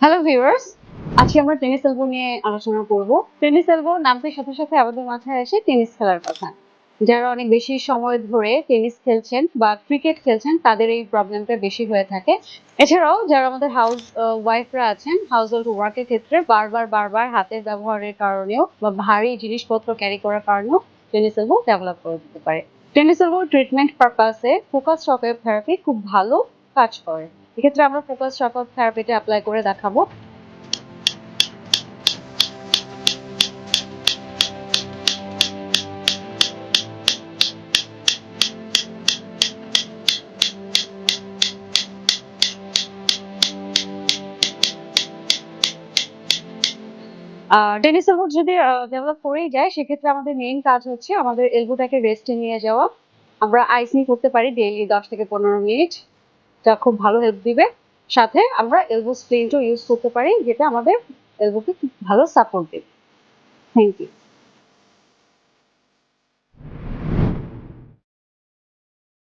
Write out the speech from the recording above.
Hello viewers আজকে আমরা tennis elbow নিয়ে আলোচনা করব। টেনিস এলবো নামটির সাথে সাথে আমাদের মাথায় আসে টেনিস খেলার কথা। যারা অনেক বেশি সময় ধরে টেনিস খেলছেন বা ক্রিকেট খেলছেন, তাদের এই প্রবলেমটা বেশি হয়ে থাকে। এছাড়াও যারা আমাদের হাউস ওয়াইফরা আছেন হাউস হোল্ড ওয়ার্কের ক্ষেত্রে বারবার বারবার হাতের ব্যবহারের কারণেও বা ভারী জিনিসপত্র ক্যারি করার কারণেও টেনিস এলবো ডেভেলপ করে দিতে পারে। টেনিস এলবো ট্রিটমেন্ট পারপাসে ফোকাস শক থেরাপি খুব ভালো কাজ করে। এক্ষেত্রে আমরা ফোকাস শক থেরাপিটা অ্যাপ্লাই করে দেখাবো। টেনিস এলবো যদি ডেভেলপ করেই যায়, সেক্ষেত্রে আমাদের মেইন কাজ হচ্ছে আমাদের এলবোটাকে রেস্টে নিয়ে যাওয়া। আমরা আইসিং করতে পারি ডেইলি দশ থেকে পনেরো মিনিট। এটা খুব ভালো হেল্প দিবে। সাথে আমরা এলবো স্প্লিনটও ইউজ করতে পারি, যেটা আমাদের এলবোকে খুব ভালো সাপোর্ট দেবে। Thank you